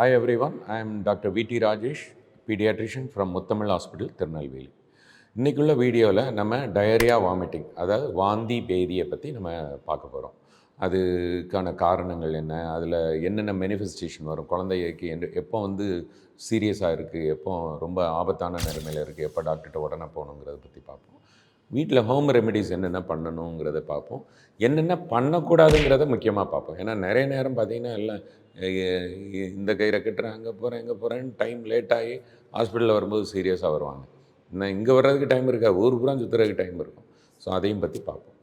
Hi everyone, I doctor V D Rajesh paediatrician from Muthamizh hospital Tirunelveli இன்றைக்குள்ள வீடியோவில் நம்ம diarrhoea vomiting அதாவது வாந்தி பேதியை பற்றி நம்ம பார்க்க போகிறோம் அதுக்கான காரணங்கள் என்ன? அதில் என்னென்ன மேனிஃபெஸ்டேஷன் வரும்? குழந்தைக்கு எந்த- எப்போ வந்து சீரியஸாக இருக்குது எப்போ ரொம்ப ஆபத்தான நிலைமையில் இருக்குது எப்போ டாக்டர்கிட்ட உடனே போகணுங்கிறத பற்றி பார்ப்போம். வீட்டில் ஹோம் ரெமெடிஸ் என்னென்ன பண்ணணுங்கிறத பார்ப்போம். என்னென்ன பண்ணக்கூடாதுங்கிறத முக்கியமாக பார்ப்போம். ஏன்னா நிறைய நேரம் பார்த்திங்கன்னா எல்லாம் இந்த கயிறை கட்டுறேன் அங்கே போகிறேன் இங்கே போகிறேன்னு டைம் லேட் ஆகி ஹாஸ்பிட்டலில் வரும்போது சீரியஸாக வருவாங்க. இன்னும் இங்கே வர்றதுக்கு டைம் இருக்கா ஊர் பூரா சுற்றுறதுக்கு டைம் இருக்கும். ஸோ அதையும் பற்றி பார்ப்போம்.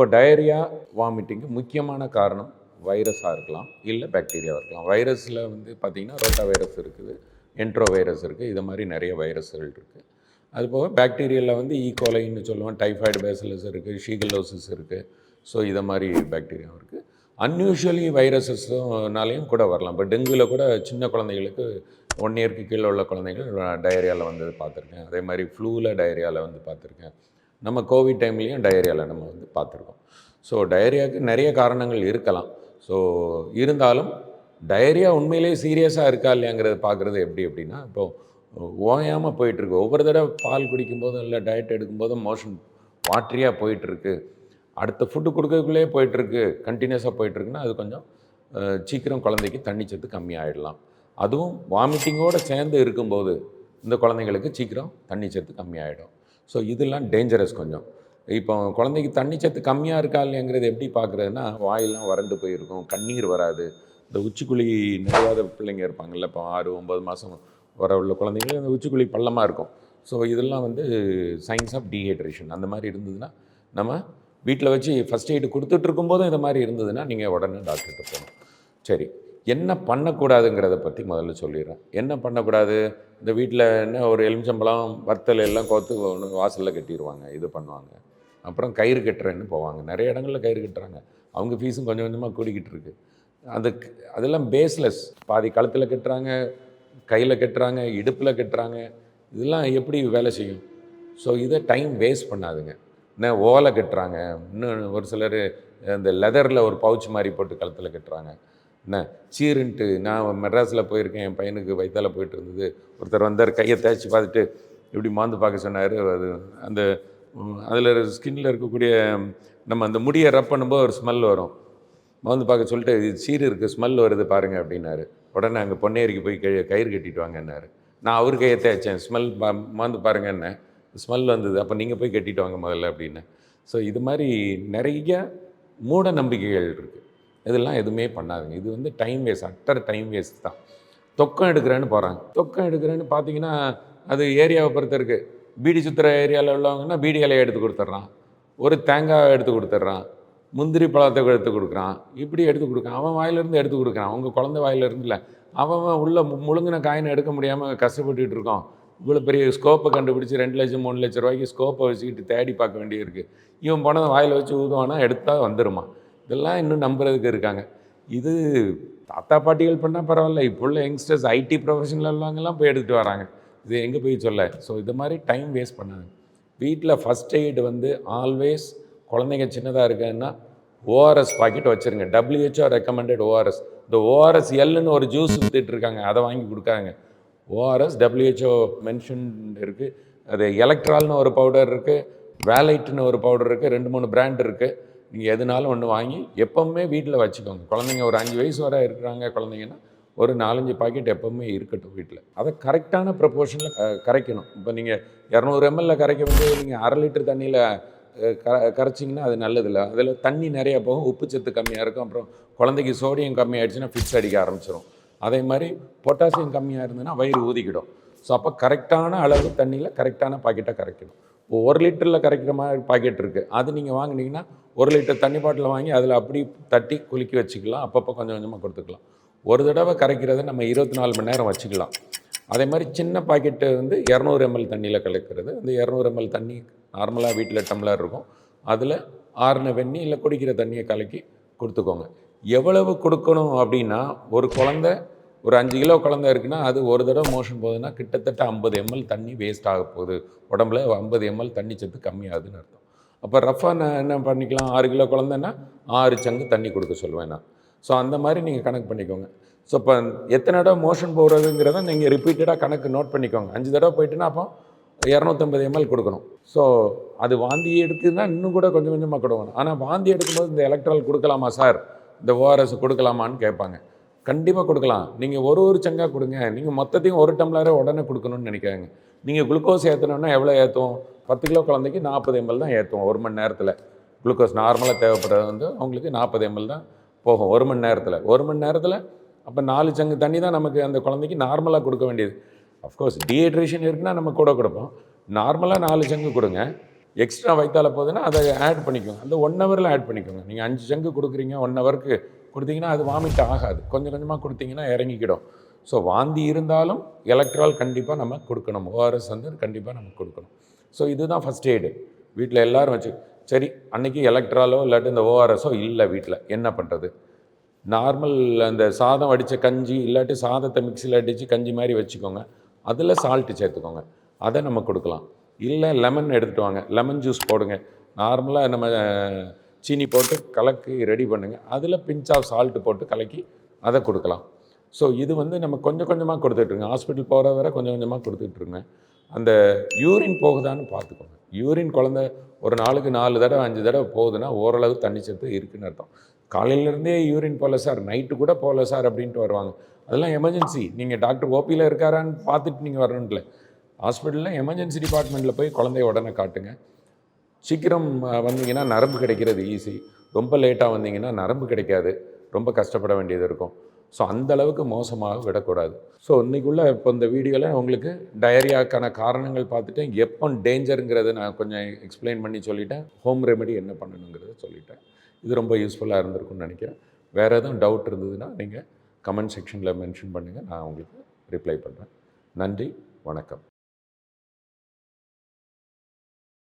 இப்போ டயரியா வாமிட்டிங்கு முக்கியமான காரணம் வைரஸாக இருக்கலாம் இல்லை பாக்டீரியாவாக இருக்கலாம். வைரஸில் வந்து பார்த்திங்கன்னா ரோட்டா வைரஸ் இருக்குது என்ட்ரோ வைரஸ் இருக்குது இது மாதிரி நிறைய வைரஸ்கள் இருக்குது அதுபோக பாக்டீரியாவில் வந்து e. ஈகோலைன்னு சொல்லுவோம் டைஃபாய்டு பேசிலஸ் இருக்குது ஷீகலோசிஸ் இருக்குது ஸோ இதை மாதிரி பாக்டீரியா இருக்குது அன்யூஷுவலி வைரஸஸ்னாலையும் கூட வரலாம். இப்போ டெங்குவில் கூட சின்ன குழந்தைகளுக்கு ஒன் இயர்க்கு கீழே உள்ள குழந்தைகள் டயரியாவில் வந்தது பார்த்துருக்கேன். அதே மாதிரி ஃப்ளூவில் டயரியாவில் வந்து பார்த்துருக்கேன். நம்ம கோவிட் டைம்லேயும் டயரியாவில் நம்ம வந்து பார்த்துருக்கோம். ஸோ டயரியாவுக்கு நிறைய காரணங்கள் இருக்கலாம். ஸோ இருந்தாலும் டயரியா உண்மையிலேயே சீரியஸாக இருக்கா இல்லையாங்கிறத பார்க்குறது எப்படி அப்படின்னா இப்போது ஓயாமல் போயிட்டுருக்கு. ஒவ்வொரு தடவை பால் குடிக்கும்போதும் இல்லை டயட் எடுக்கும்போதும் மோஷன் வாட்ரியாக போயிட்டுருக்கு. அடுத்த ஃபுட்டு கொடுக்கறதுக்குள்ளேயே போயிட்டுருக்கு. கண்டினியூஸாக போயிட்டுருக்குன்னா அது கொஞ்சம் சீக்கிரம் குழந்தைக்கு தண்ணி சத்து கம்மியாயிடலாம். அதுவும் வாமிட்டிங்கோடு சேர்ந்து இருக்கும்போது இந்த குழந்தைங்களுக்கு சீக்கிரம் தண்ணி சத்து கம்மியாகிடும் ஸோ இதெல்லாம் டேஞ்சரஸ் கொஞ்சம். இப்போ குழந்தைக்கு தண்ணி சத்து கம்மியாக இருக்கா இல்லைங்கிறது எப்படி பார்க்குறதுன்னா வாயெல்லாம் வறண்டு போயிருக்கும் கண்ணீர் வராது. இந்த உச்சிக்குழி நிறையாத பிள்ளைங்க இருப்பாங்கல்ல இப்போ ஆறு ஒம்பது மாதம் வர உள்ள குழந்தைங்களுக்கு அந்த உச்சிக்குழி பள்ளமாக இருக்கும். ஸோ இதெல்லாம் வந்து சயின்ஸ் ஆஃப் டீஹைட்ரேஷன் அந்த மாதிரி இருந்ததுன்னா நம்ம வீட்டில் வச்சு ஃபஸ்ட் எய்டு கொடுத்துட்ருக்கும் போதும் இந்த மாதிரி இருந்ததுன்னா நீங்கள் உடனே டாக்டர்கிட்ட போகணும். சரி. என்ன பண்ணக்கூடாதுங்கிறத பற்றி முதல்ல சொல்லிடுறேன். என்ன பண்ணக்கூடாது? இந்த வீட்டில் என்ன ஒரு எலுமிச்சம்பழம் வத்தல் எல்லாம் கோத்து ஒன்று வாசலில் கட்டிடுவாங்க இது பண்ணுவாங்க. அப்புறம் கயிறு கட்டுறேன்னு போவாங்க. நிறைய இடங்களில் கயிறு கட்டுறாங்க. அவங்க ஃபீஸும் கொஞ்சம் கொஞ்சமாக கூடிக்கிட்டு இருக்கு. அது அதெல்லாம் பேஸ்லெஸ் பாதி கழுத்தில் கட்டுறாங்க கையில் கட்டுறாங்க இடுப்பில் கட்டுறாங்க. இதெல்லாம் எப்படி வேலை செய்யும்? ஸோ இதை டைம் வேஸ்ட் பண்ணாதுங்க. என்ன ஓலை கட்டுறாங்க? இன்னும் ஒரு சிலர் இந்த லெதரில் ஒரு பவுச் மாதிரி போட்டு கழுத்தில் கட்டுறாங்க. என்ன? சீருன்ட்டு நான் மெட்ராஸில் போயிருக்கேன் என் பையனுக்கு வயித்தால போயிட்டு இருந்தது ஒருத்தர் வந்தார் கையை தேய்ச்சி பார்த்துட்டு இப்படி மாந்து பார்க்க சொன்னார். அது அந்த அதில் ஸ்கின்னில் இருக்கக்கூடிய நம்ம அந்த முடியை ரப் பண்ணும்போது ஒரு ஸ்மெல் வரும். மாந்து பார்க்க சொல்லிட்டு இது சீர் இருக்குது ஸ்மெல் வருது பாருங்க அப்படின்னாரு. உடனே அங்கே பொன்னேரிக்கு போய் கை கயிறு கட்டிட்டு வாங்கன்னாரு. நான் அவர் கையை தேய்ச்சேன் ஸ்மெல் மாந்து பாருங்க என்ன ஸ்மெல் வந்தது அப்போ நீங்கள் போய் கட்டிட்டு வாங்க முதல்ல அப்படின்னு. ஸோ இது மாதிரி நிறைய மூட நம்பிக்கைகள் இருக்குது இதெல்லாம் எதுவுமே பண்ணாதுங்க. இது வந்து time waste utter time waste தான். தொக்கம் எடுக்கிறேன்னு போகிறாங்க தொக்கம் எடுக்கிறேன்னு பார்த்தீங்கன்னா அது ஏரியாவை பொறுத்த இருக்குது பீடி சுற்றுற ஏரியாவில் உள்ளவங்கன்னா பீடி இலையை எடுத்து கொடுத்துட்றான். ஒரு தேங்காவை எடுத்து கொடுத்துட்றான். முந்திரி பழத்தை எடுத்து கொடுக்குறான். இப்படி எடுத்து கொடுக்குறான். அவன் வாயிலிருந்து எடுத்து கொடுக்குறான். உங்கள் குழந்தை வாயிலிருந்து இல்லை. அவன் உள்ள முழுங்கின காயினை எடுக்க முடியாமல் கஷ்டப்பட்டுட்டு இருக்கோம் இவ்வளோ பெரிய ஸ்கோப்பை கண்டுபிடிச்சி ரெண்டு லட்சம் மூணு லட்ச ரூபாய்க்கு ஸ்கோப்பை வச்சுக்கிட்டு தேடி பார்க்க வேண்டியிருக்கு. இவன் போனதை வாயில் வச்சு ஊதுவானா எடுத்தால் வந்துருமா? இதெல்லாம் இன்னும் நம்புறதுக்கு இருக்காங்க. இது தாத்தா பாட்டிகள் பண்ணால் பரவாயில்ல. இப்போ உள்ள யங்ஸ்டர்ஸ் ஐடி ப்ரொஃபஷனில் உள்ளவங்கலாம் போய் எடுத்துகிட்டு வராங்க. இது எங்கே போய் சொல்ல? ஸோ இது மாதிரி டைம் வேஸ்ட் பண்ணாங்க. வீட்டில் ஃபஸ்ட் எய்டு வந்து ஆல்வேஸ் குழந்தைங்க சின்னதாக இருக்குன்னா ஓஆர்எஸ் பாக்கெட் வச்சுருங்க. டபிள்யூஹெச்ஓ ரெக்கமெண்டட் ஓஆர்எஸ் இந்த ஓஆர்எஸ் எல்லுன்னு ஒரு ஜூஸ் வித்துட்டு இருக்காங்க. அதை வாங்கி கொடுக்காங்க. ஓஆர்எஸ் டபிள்யூஹெச்ஓ மென்ஷன் இருக்குது அது எலக்ட்ரால்னு ஒரு பவுடர் இருக்குது வேலைட்டுன்னு ஒரு பவுடர் இருக்குது ரெண்டு மூணு பிராண்ட் இருக்குது நீங்கள் எதுனாலும் ஒன்று வாங்கி எப்பவுமே வீட்டில் வச்சுக்கோங்க. குழந்தைங்க ஒரு அஞ்சு வயசு வரை இருக்கிறாங்க குழந்தைங்கன்னா ஒரு நாலஞ்சு பாக்கெட் எப்பவுமே இருக்கட்டும் வீட்டில் அதை கரெக்டான ப்ரப்போர்ஷனில் கரைக்கணும். இப்போ நீங்கள் இரநூறு எம்எல்ல கரைக்க வந்து நீங்கள் அரை லிட்டர் தண்ணியில் க கரைச்சிங்கன்னா அது நல்லதில்ல. அதில் தண்ணி நிறையா போகும் உப்புச்சத்து கம்மியாக இருக்கும். அப்புறம் குழந்தைக்கு சோடியம் கம்மியாயிடுச்சுன்னா ஃபிட்ஸ் அடிக்க ஆரம்பிச்சிடும் அதே மாதிரி பொட்டாசியம் கம்மியாக இருந்ததுன்னா வயிறு ஊதிக்கிடும். ஸோ அப்போ கரெக்டான அளவு தண்ணியில் கரெக்டான பாக்கெட்டாக கரைக்கணும். இப்போ ஒரு லிட்டரில் கரைக்கிற மாதிரி பாக்கெட் இருக்குது அது நீங்கள் வாங்குனீங்கன்னா ஒரு லிட்டர் தண்ணி பாட்டில் வாங்கி அதில் அப்படி தட்டி குலுக்கி வச்சுக்கலாம். அப்பப்போ கொஞ்சம் கொஞ்சமாக கொடுத்துக்கலாம். ஒரு தடவை கரைக்கிறத நம்ம இருபத்தி நாலு மணி நேரம் வச்சுக்கலாம். அதே மாதிரி சின்ன பாக்கெட்டு வந்து இரநூறு எம்எல் தண்ணியில் கலக்கிறது. அந்த இரநூறு எம்எல் தண்ணி நார்மலாக வீட்டில் டம்ளர் இருக்கும். அதில் ஆறுன வெண்ணி இல்லை குடிக்கிற தண்ணியை கலக்கி கொடுத்துக்கோங்க. எவ்வளவு கொடுக்கணும் அப்படின்னா ஒரு குழந்த ஒரு அஞ்சு கிலோ குழந்த இருக்குன்னா அது ஒரு தடவை மோஷன் போகுதுன்னா கிட்டத்தட்ட ஐம்பது எம்எல் தண்ணி வேஸ்ட் ஆக போகுது. உடம்புல ஐம்பது எம்எல் தண்ணி சத்து கம்மியாகுதுன்னு அர்த்தம். அப்போ ரஃபாக நான் என்ன பண்ணிக்கலாம்? ஆறு கிலோ குழந்தைன்னா ஆறு சங்கு தண்ணி கொடுக்க சொல்லுவேன் நான். ஸோ அந்த மாதிரி நீங்கள் கணக்கு பண்ணிக்கோங்க. ஸோ இப்போ எத்தனை தடவை மோஷன் போகிறதுங்கிறத நீங்கள் ரிப்பீட்டடாக கணக்கு நோட் பண்ணிக்கோங்க. அஞ்சு தடவை போயிட்டுன்னா அப்போ இரநூத்தம்பது எம்எல் கொடுக்கணும். ஸோ அது வாந்தி எடுக்குதுன்னா இன்னும் கூட கொஞ்சம் கொஞ்சமாக கொடுக்கணும். ஆனால் வாந்தி எடுக்கும்போது இந்த எலக்ட்ரால் கொடுக்கலாமா சார் இந்த ஓஆர்எஸ் கொடுக்கலாமான்னு கேட்பாங்க. கண்டிப்பாக கொடுக்கலாம். நீங்கள் ஒரு ஒரு சங்கா கொடுங்க. நீங்கள் மொத்தத்தையும் ஒரு டம்ளரே உடனே கொடுக்கணும்னு நினைக்கிறாங்க நீங்கள் குளுக்கோஸ் ஏற்றணும்னா எவ்வளோ ஏற்றுவோம் பத்து கிலோ குழந்தைக்கு நாற்பது எம்எல் தான் ஏற்றுவோம் ஒரு மணி நேரத்தில். குளுக்கோஸ் நார்மலாக தேவைப்படுறது வந்து அவங்களுக்கு நாற்பது எம்எல் தான் போகும் ஒரு மணி நேரத்தில். ஒரு மணி நேரத்தில் அப்போ நாலு சங்கு தண்ணி தான் நமக்கு அந்த குழந்தைக்கு நார்மலாக கொடுக்க வேண்டியது. அஃப்கோர்ஸ் டீஹைட்ரேஷன் இருக்குன்னா நம்ம கூட கொடுப்போம். நார்மலாக நாலு சங்கு கொடுங்க. எக்ஸ்ட்ரா வைத்தால போகுதுன்னா அதை ஆட் பண்ணிக்கோங்க. அந்த ஒன் ஹவரில் ஆட் பண்ணிக்கோங்க. நீங்கள் அஞ்சு சங்கு கொடுக்குறீங்க ஒன் ஹவருக்கு கொடுத்தீங்கன்னா அது வாமிட் ஆகாது. கொஞ்சம் கொஞ்சமாக கொடுத்தீங்கன்னா இறங்கிக்கிடும். ஸோ வாந்தி இருந்தாலும் எலக்ட்ரால் கண்டிப்பாக நம்ம கொடுக்கணும். ஓஆர்எஸ் வந்து கண்டிப்பாக நம்ம கொடுக்கணும். ஸோ இதுதான் ஃபஸ்ட் எய்டு வீட்டில் எல்லோரும் வச்சு சரி அன்னைக்கு எலக்ட்ராலோ இல்லாட்டி இந்த ஓஆர்எஸோ இல்லை வீட்டில் என்ன பண்ணுறது நார்மல் அந்த சாதம் அடித்த கஞ்சி இல்லாட்டி சாதத்தை மிக்சியில் அடித்து கஞ்சி மாதிரி வச்சுக்கோங்க. அதில் சால்ட்டு சேர்த்துக்கோங்க. அதை நம்ம கொடுக்கலாம். இல்லை லெமன் எடுத்துகிட்டு வாங்க. லெமன் ஜூஸ் போடுங்க. நார்மலாக நம்ம சீனி போட்டு கலக்கி ரெடி பண்ணுங்கள் அதில் பிஞ்ச் ஆஃப் சால்ட்டு போட்டு கலக்கி அதை கொடுக்கலாம். ஸோ இது வந்து நம்ம கொஞ்சம் கொஞ்சமாக கொடுத்துட்ருங்க ஹாஸ்பிட்டல் போகிற வரை கொஞ்சம் கொஞ்சமாக கொடுத்துட்ருங்க அந்த யூரின் போகுதான்னு பார்த்துக்கோங்க. யூரின் குழந்தை ஒரு நாளுக்கு நாலு தடவை அஞ்சு தடவை போகுதுன்னா ஓரளவு தண்ணி சத்து இருக்குன்னு அர்த்தம். காலையிலேருந்தே யூரின் போகல சார் நைட்டு கூட போகல சார் அப்படின்ட்டு வருவாங்க. அதெல்லாம் எமர்ஜென்சி நீங்கள் டாக்டர் ஓபியில் இருக்காரான்னு பார்த்துட்டு நீங்கள் வரணும்ல. ஹாஸ்பிட்டலில் எமர்ஜென்சி டிபார்ட்மெண்ட்டில் போய் குழந்தைய உடனே காட்டுங்க. சீக்கிரம் வந்தீங்கன்னா நரம்பு கிடைக்கிறது ஈஸி ரொம்ப லேட்டாக வந்தீங்கன்னா நரம்பு கிடைக்காது. ரொம்ப கஷ்டப்பட வேண்டியது இருக்கும். ஸோ அந்த அளவுக்கு மோசமாக விடக்கூடாது. ஸோ இன்றைக்குள்ள இப்போ இந்த வீடியோவில் உங்களுக்கு டயரியாக்கான காரணங்கள் பார்த்துட்டு எப்போ டேஞ்சருங்கிறத நான் கொஞ்சம் எக்ஸ்பிளைன் பண்ணி சொல்லிட்டேன். ஹோம் ரெமெடி என்ன பண்ணணுங்கிறத சொல்லிட்டேன். இது ரொம்ப யூஸ்ஃபுல்லாக இருந்திருக்கும்னு நினைக்கிறேன். வேறு எதுவும் டவுட் இருந்ததுன்னா நீங்கள் கமெண்ட் செக்ஷனில் மென்ஷன் பண்ணுங்கள் நான் உங்களுக்கு ரிப்ளை பண்ணுறேன் நன்றி. வணக்கம்.